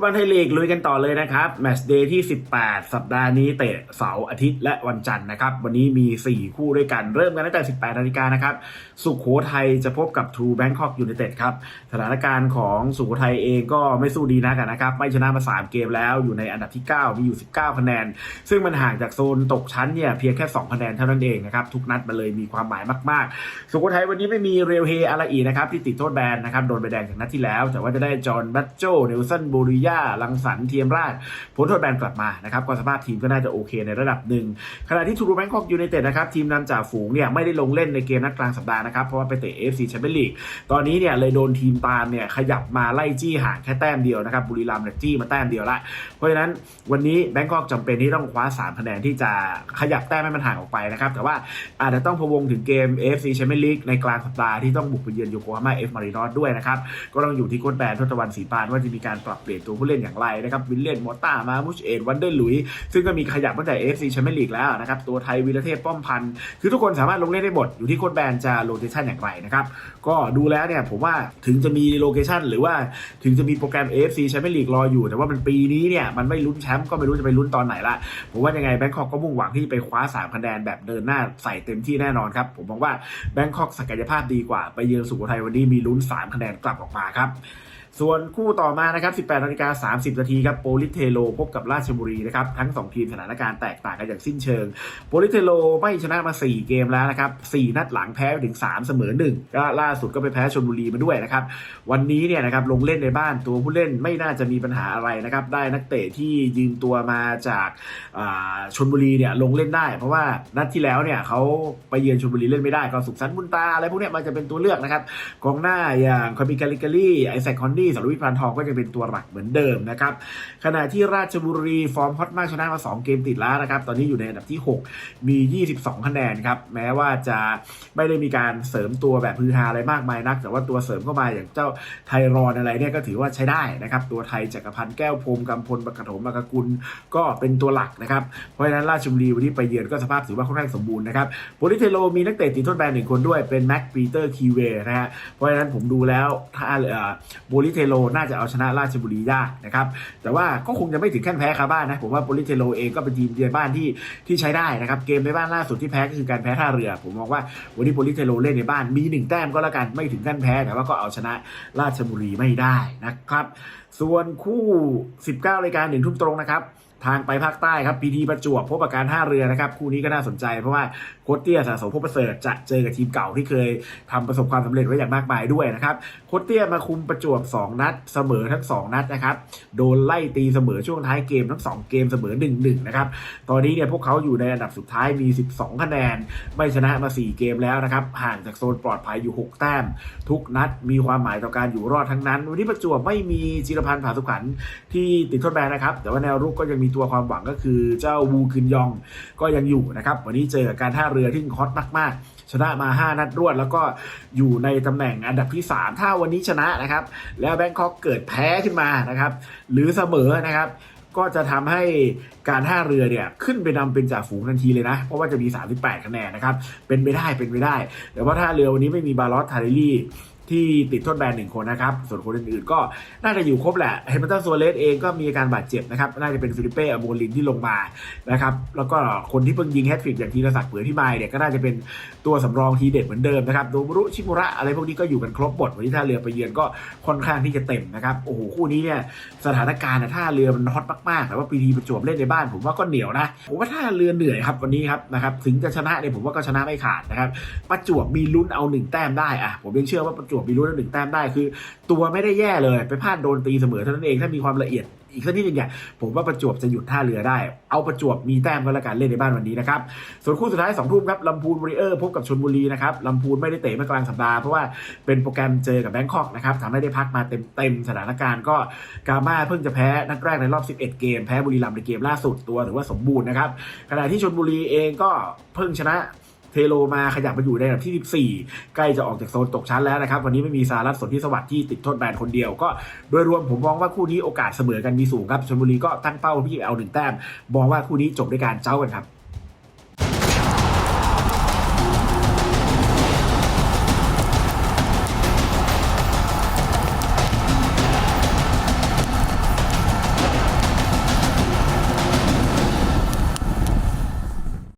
ตบอลไทยลีกลุยกันต่อเลยนะครับ แมตช์เดย์ที่ 18 สัปดาห์นี้เตะเสาร์อาทิตย์และวันจันทร์นะครับ วันนี้มี 4 คู่ด้วยกันเริ่มกันตั้งแต่ 18 นาฬิกานะครับ สุขโขทัยจะพบกับ True Bangkok United ครับ สถานการณ์ของสุขโขทัยเองก็ไม่สู้ดีนักนะครับ ไม่ชนะมา 3 เกมแล้วอยู่ในอันดับที่ 9 มีอยู่ 19 คะแนน ซึ่งมันห่างจากโซนตกชั้นเนี่ยเพียงแค่ 2 คะแนนเท่านั้นเองนะครับทุกนัดมันเลยมีความหมายมาก ๆ สุโขทัยวันนี้ไม่มีเรียวเฮอาราอีนะครับที่ติดโทษแบนนะครับโดนใบแดงจากนัดที่แล้ว แต่ว่าจะได้จอห์นบัตโจเนลสันบูริยาลังสรรค์เทียมราชพ้นโทษแบนกลับมานะครับก็สภาพทีมก็น่าจะโอเคในระดับหนึ่งขณะที่ทูรูแบงคอกยูไนเต็ดนะครับทีมนำจ่าฝูงเนี่ยไม่ได้ลงเล่นในเกมนัดกลางสัปดาห์นะครับเพราะว่าไปเตะ AFC แชมเปี้ยนลีกตอนนี้เนี่ยเลยโดนทีมตามเนี่ยขยับมาไล่จี้ห่างแค่แต้มเดียวนะครับบุรีรัมย์เนี่ยจี้มาแต้มเดียวละเพราะฉะนั้นวันนี้แบงคอกจำเป็นที่ต้องคว้า3คะแนนที่จะขยับแต้มให้มันห่างออกไปนะครับแต่ว่าอาจจะต้องพะวงถึงเกม AFC Champions League ในกลางสัปดาห์ที่ต้องบุกไปเยือนโยโกฮาม่าเอฟมารินอสด้วยนะครับก็ต้องอยู่ที่โค้ชแบนทศวรรณศรีปานว่าจะมีการปรับเปลี่ยนตัวผู้เล่นอย่างไรนะครับวิลเลียนมอตตามามุชเอ็นวันเดอร์ลุยซึ่งก็มีขยับตั้งแต่ AFC Champions League แล้วนะครับตัวไทยวีรเทพป้อมพันธ์คือทุกคนสามารถลงเล่นได้หมดอยู่ที่โค้ชแบนจะโรเตชันอย่างไรนะครับก็ดูแล้วเนี่ยผมว่าถึงจะมีโลเคชันหรือว่าถึงจะมีโปรแกรม AFC Champions League รออยู่ แต่ว่ามันปีนี้เนี่ยมันไม่ลุ้นแชมป์ก็ไม่รู้จะไปลุ้นตอนไหนละผมว่ายังไงแบงคอกก็มุ่งหวังที่ไปคว้า3คะแนนแบบเดินหน้าใส่เต็มที่แน่นอนครับ ผมมองว่าแบงคอกศักยภาพดีกว่าไปเยือนสุโขทัยวันนี้มีลุ้น 3 คะแนนกลับออกมาครับ ส่วนคู่ต่อมานะครับ 18นาฬิกา30นาทีครับโปลิเทโลพบกับราชบุรีนะครับทั้ง 2 ทีมสถานการณ์แตกต่างกันอย่างสิ้นเชิง โปลิเทโลไม่ชนะมา 4 เกมแล้วนะครับ4นัดหลังแพ้ถึง 3 เสมอ1ก็ล่าสุดก็ไปแพ้ชลบุรีมาด้วยนะครับ วันนี้เนี่ยนะครับลงเล่นในบ้านตัวผู้เล่นไม่น่าจะมีปัญหาอะไรนะครับ ได้นักเตะที่ยืมตัวมาจากอ่าชลบุรีเนี่ยลงเล่นได้ เพราะว่านัดที่แล้วเนี่ยเขาไปเยือนชลบุรีเล่นไม่ได้ก็สุขสันต์บุญตาอะไรพวกเนี้ยมันจะเป็นตัวเลือกนะครับกองหน้าอย่างคอมิกาลิกาลีไอแซคคอนดี้สารวิทย์พานทองก็จะเป็นตัวหลักเหมือนเดิมนะครับขณะที่ราชบุรีฟอร์มฮอตมากชนะมา 2 เกมติดแล้วนะครับ ตอนนี้อยู่ในอันดับที่ 6 มี 22 คะแนนครับ แม้ว่าจะไม่ได้มีการเสริมตัวแบบฮือฮาอะไรมากมายนัก แต่ว่าตัวเสริมเข้ามาอย่างเจ้าไทรอนอะไรเนี่ยก็ถือว่าใช้ได้นะครับ ตัวไทยจักรพันธ์แก้วพรมกำพลบกระถมบกกุลก็เป็นตัวหลักนะครับ เพราะฉะนั้นราชบุรีวันนี้ไปเยือนก็สภาพถือว่าค่อนข้างสมบูรณ์นะครับโปลิเทโลมีนักเตะติดโทษแบนหนึ่งคนด้วยเป็นแม็กปีเตอร์คีเวนะฮะเพราะฉะนั้นผมดูแล้วถ้าเออโบลิิเทโลน่าจะเอาชนะราชบุรียากนะครับแต่ว่าก็คงจะไม่ถึงขั้นแพ้คาบ้านนะผมว่าโปลิเทโลเองก็เป็นทีมในบ้านที่ที่ใช้ได้นะครับเกมในบ้านล่าสุดที่แพ้ก็คือการแพ้ท่าเรือ ผมมองว่าวันนี้โปลิเทโลเล่นในบ้านมีหนึ่งแต้มก็แล้วกันไม่ถึงขั้นแพ้แต่ว่าก็เอาชนะราชบุรีไม่ได้นะครับ ส่วนคู่ 19รายการหนึ่งทุ่มตรงนะครับ ทางไปภาคใต้ครับพีทีประจวบพบกับการท่าเรือนะครับคู่นี้ก็น่าสนใจเพราะว่าโค้ชเตี้ยสะสมพบประเสริฐจะเจอกับทีมเก่าที่เคยทำประสบความสำเร็จไว้อย่างมากมายด้วยนะครับโค้ชเตี้ยมาคุมประจวบ 2 นัด เสมอทั้ง 2 นัดนะครับโดนไล่ตีเสมอช่วงท้ายเกมทั้ง 2 เกมเสมอ 1-1 นะครับตอนนี้เนี่ยพวกเขาอยู่ในอันดับสุดท้ายมี 12 คะแนน ไม่ชนะมา 4 เกมแล้วนะครับห่างจากโซนปลอดภัยอยู่ 6 แต้ม ทุกนัดมีความหมายต่อการอยู่รอดทั้งนั้น วันนี้ประจวบไม่มีจิรพันธ์ผาสุขวัญที่ติดโทษแบนนะครับแต่ว่าแนวรุกก็ยังมีตัวความหวังก็คือเจ้าวูคืนยองก็ยังอยู่นะครับ วันนี้เจอการท่าเรือที่ฮอตมากๆ ชนะมา 5 นัดรวด แล้วก็อยู่ในตำแหน่งอันดับที่ 3 ถ้าวันนี้ชนะนะครับ แล้วแบงคอกเกิดแพ้ขึ้นมานะครับ หรือเสมอนะครับก็จะทำให้การท่าเรือเนี่ยขึ้นไปนำเป็นจ่าฝูงทันทีเลยนะ เพราะว่าจะมี 38 คะแนนนะครับ เป็นไปได้เป็นไปได้ แต่ว่าท่าเรือวันนี้ไม่มีบาลอสทาริลี่ ที่ติดโทษแบนหนึ่งคนนะครับ ส่วนคนอื่นๆก็น่าจะอยู่ครบแหละเฮมเบอร์ตันโซเลสเองก็มีอาการบาดเจ็บนะครับ น่าจะเป็นฟิลิเป้อโมลินที่ลงมานะครับ แล้วก็คนที่เพิ่งยิงแฮตทริกอย่างทีรศักดิ์เผือพี่ไมายเนี่ยก็น่าจะเป็นตัวสำรองทีเด็ดเหมือนเดิมนะครับโดมรุชิมุระอะไรพวกนี้ก็อยู่กันครบหมดวันนี้ท่าเรือไปเยือนก็ค่อนข้างที่จะเต็มนะครับโอ้โหคู่นี้เนี่ยสถานการณ์ท่าเรือมันฮอตมากๆแต่ว่าปีทีประจวบเล่นในบ้าน ผมว่าก็เหนียวนะผมว่าท่าเรือเหนื่อยครับวันนี้ครับนะครับถึงจะชนะเนี่ยผมว่าก็ชนะไม่ขาดนะครับประจวบมีลุ้นเอาหนึ่งแต้มได้อะผมยังเชื่อว่าประจวบมีลุ้นหนึ่งแต้มได้คือ ตัวไม่ได้แย่เลยไปพลาดโดนตีเสมอเท่านั้นเองถ้ามีความละเอียดอีกสักนิดนึงเนี่ยผมว่าประจวบจะหยุดท่าเรือได้ เอาประจวบมีแต้มก็แล้วกันเล่นในบ้านวันนี้นะครับ ส่วนคู่สุดท้าย2ทุ่มครับลำพูนบริเออร์พบกับชนบุรีนะครับลำพูนไม่ได้เตะเมื่อกลางสัปดาห์เพราะว่าเป็นโปรแกรมเจอกับแบงคอกนะครับทำให้ได้พักมาเต็มเต็มๆสถานการณ์ก็กาม่าเพิ่งจะแพ้นัดแรกในรอบ 11 เกม แพ้บุรีรัมย์ในเกมล่าสุดตัวถือว่าสมบูรณ์นะครับขณะที่ชนบุรีเองก็เพิ่งชนะ เทโลมาขยับมาอยู่ในอันดับที่ 14 ใกล้จะออกจากโซนตกชั้นแล้วนะครับวันนี้ไม่มีสารัตสนที่สวัสดิ์ที่ติดโทษแบนคนเดียวก็โดยรวมผมมองว่าคู่นี้โอกาสเสมอกันมีสูงครับชลบุรีก็ตั้งเป้าที่เอาหนึ่งแต้มมองว่าคู่นี้จบด้วยการเจ้ากันครับ